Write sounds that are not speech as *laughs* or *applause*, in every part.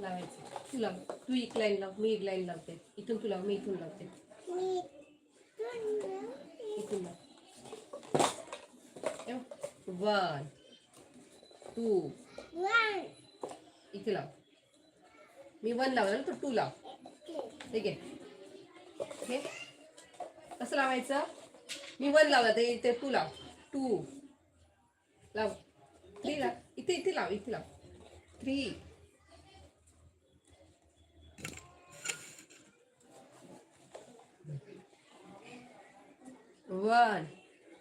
लावायचं. तू लाव तू एक लाईन लाव मी एक लाईन लावते. इथून तू लाव मी इथून लावते. इथून लाव. वन टू इथे लाव. मी वन लावलं ना तू टू लाव. ठीक आहे? हे? कसं लावायचं? मी वन लावला ते इथे टू लाव. टू लाव. थ्री लाव. इथे इथे लाव इथे लाव. Three one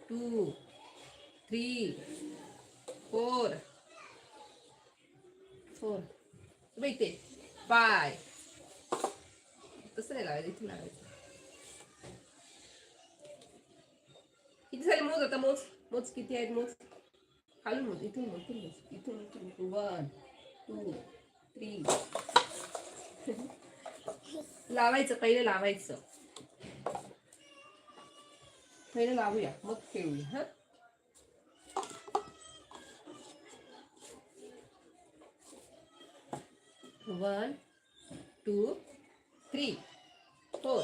two three four four. बघ इथे फाय तसं नाही लावायचं इथे लावायचं. किती झाले मोज आता मोज? मोज किती आहेत मोज? खालून मोज इथून मोज इथून मोज इथून इथून वन टू थ्री. *laughs* लावायचं पहिलं लावायचं. पहिले लावूया मग खेळूया हा? One two three four.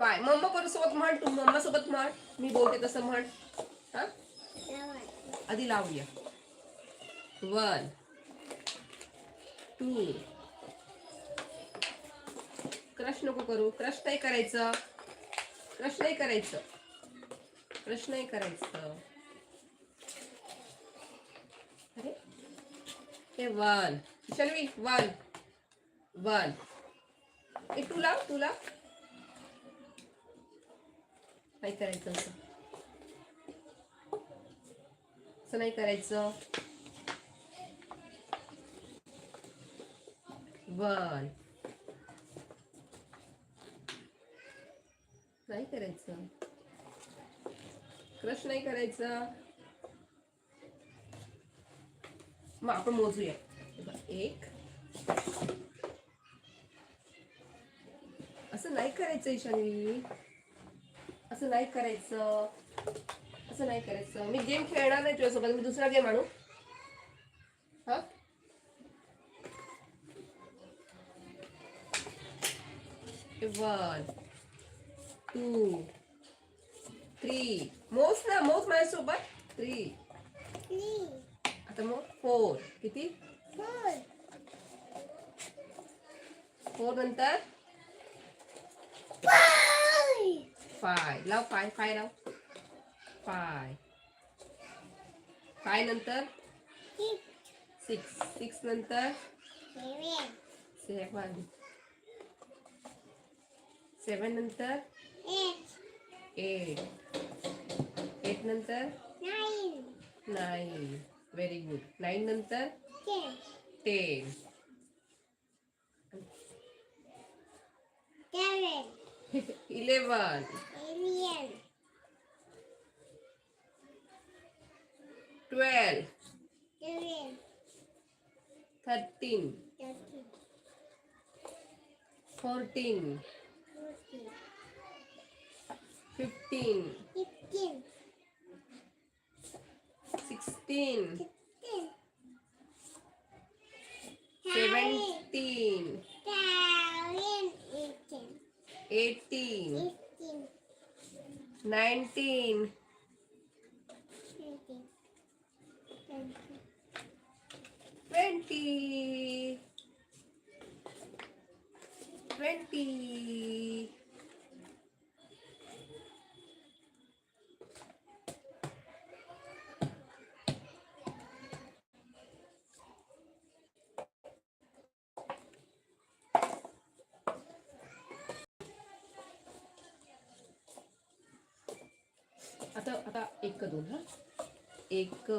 Five mamma बरोबर सोबत म्हण तू मम्मा सोबत म्हण मी बोलते तसं म्हण हा? आधी लावूया. One two. क्रश नको करू क्रश नाही करायचं. प्रश्नही करायचं. प्रश्नही करायचं. अरे हे वन. शल्वी वन. वन. ए तुला तुला काय करायचं असं. असं नाही करायचं. वन. नाही करायचं. क्रश नाही करायचं. मग आपण मोजूया. एक. असं नाही करायचं ईशानी. असं नाही करायचं. असं नाही करायचं. मी गेम खेळणार नाही तुझ्यासोबत. मी दुसरा गेम आणू. हा? वन टू थ्री मोस ना मोस माझ्यासोबत. थ्री आता मग फोर किती? फोर नंतर? फाय लाव फाय फाय लाव फाय फाय नंतर? सिक्स सिक्स नंतर? सेवन सेवन नंतर? एट नंतर? नाईन व्हेरी गुड नाईन नंतर? Ten eleven twelve thirteen fourteen 15 15 16 16 17 18 19 20 20 आता आता एक दोन हा? एक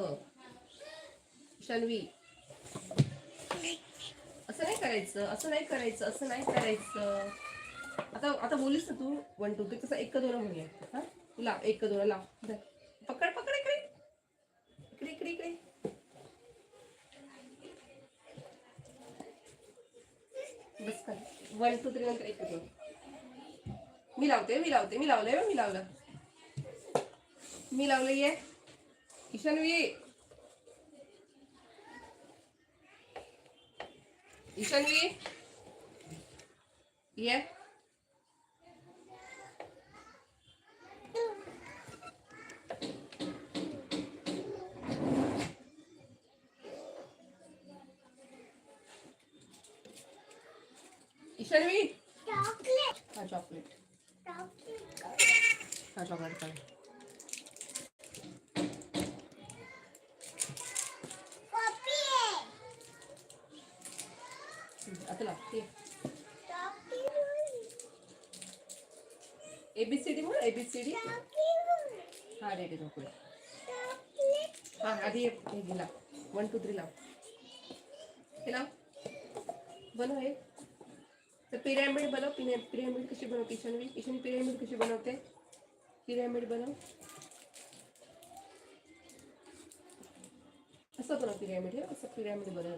शान्वी असं नाही करायचं असं नाही करायचं असं नाही करायचं. आता आता बोलीस ना तू वन टू थ्री तसं एक दोन म्हणूया. हा? लाव एक दोन लाव. पकड पकड इकडे. इकडे इकडे इकडे. बस कर. वन टू थ्री नंतर एक दोन. मी लावते मी लावते मी लावलंय मी लावलं. मी लावलंय. आहे ईशानवी. ईशान्वी. ये. ईशान्वी. चॉकलेट. हा चॉकलेट. चॉकलेट. हा chocolate A B C D म्हण एबीसीडी हा रेडी चॉकलेट हा आधी घे लाव वन टू थ्री लाव बनव हे तर पिरॅमिड बनव पिरॅ पिरॅमिड कशी बनवते ईशान्वी ईशान्वी पिरॅमिड कशी बनवते पिरॅमिड बनव असं बनव पिरॅमिड हे? असं पिरॅमिड बनव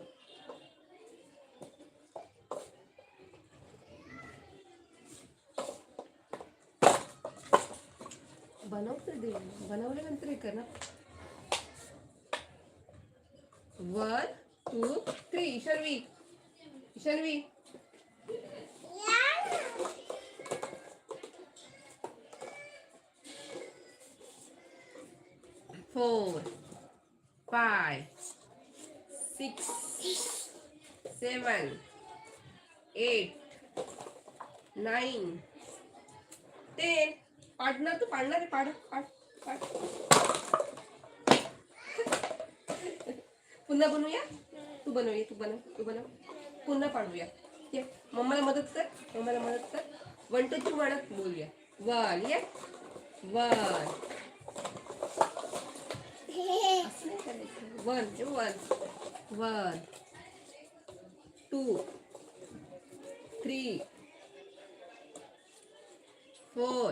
बनवते दे. बनवल्यानंतर हे ना. One two three. Sharvi Sharvi four five six seven eight nine ten. पाडणार तू पाडणार आहे पाड पाड पाड. पुन्हा बनवूया? तू बनवूया तू बनव तू बनव. पुन्हा पाडूया. ये मम्माला मदत कर मम्माला मदत कर. वन टू थ्री म्हणत बोलूया. वन ये. One one one one two three four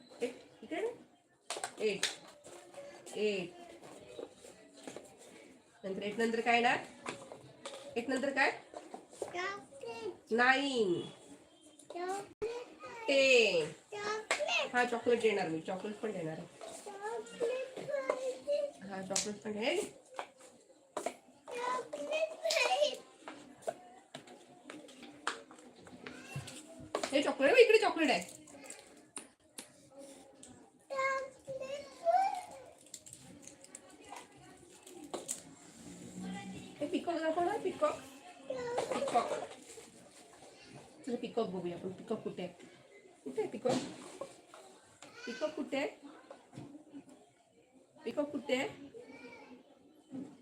टाक एट एट नंतर एट नंतर काय येणार? एट नंतर काय? Chocolate nine chocolate ten chocolate हा चॉकलेट देणार मी. चॉकलेट पण देणार आहे. चॉकलेट हा चॉकलेट पण देणार चॉकलेट हे चॉकलेट इकडे चॉकलेट आहे. पिकॉक दाखव ना पिकॉक पिकॉक चला पिकॉक बघूया आपण पिकॉक कुठे आहे कुठे आहे पिकॉक पिकॉक कुठे आहे पिकॉक कुठे आहे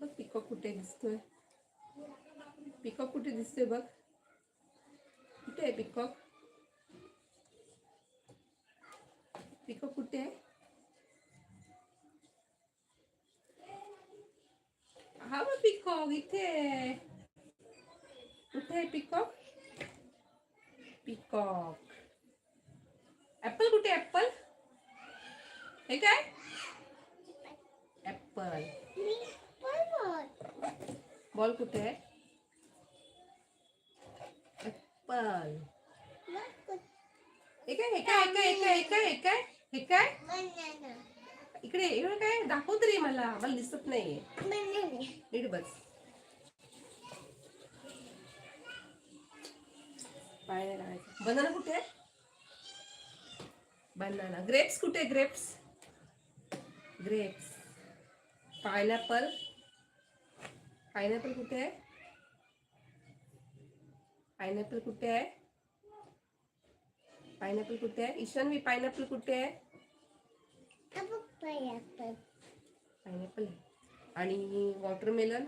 बघ पिकॉक कुठे दिसतोय पिकॉक कुठे दिसतोय बघ कुठे आहे पिकॉक पिकॉक कुठे आहे हा बघ पिकॉक इथे कुठे आहे पिकॉक पिकॉक ऍपल कुठे ऍपल हे काय ऍपल मी बॉल कुठे आहे ऍपल हे काय हे काय हे काय हे काय हे काय हे काय हे काय इकडे इकडे काय? दाखव तरी मला. मला दिसत नाहीये. नीट बस. पाय नाही लागायचं बनाना कुठे? आहे बनाना. ग्रेप्स कुठे? ग्रेप्स ग्रेप्स पायनॅपल पायनॅपल कुठे आहे? पायनॅपल कुठे आहे? पायनॅपल कुठे आहे? ईशान्वी पायनॅपल कुठे आहे? पायनॅपल आणि वॉटरमेलन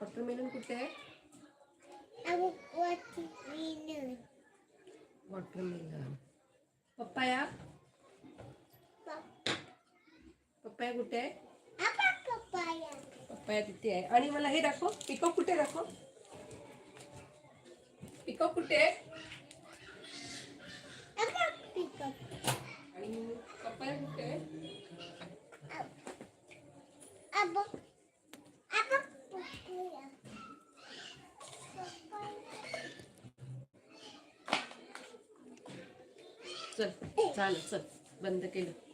वॉटरमेलन कुठे आहे? Watermelon papaya? पप्पाया कुठे आहे. पप्पाया. तिथे आहे. आणि मला हे दाखव. पिकअप कुठे दाखव. पिकअप कुठे आहे? चल चालेल चल. बंद केलं.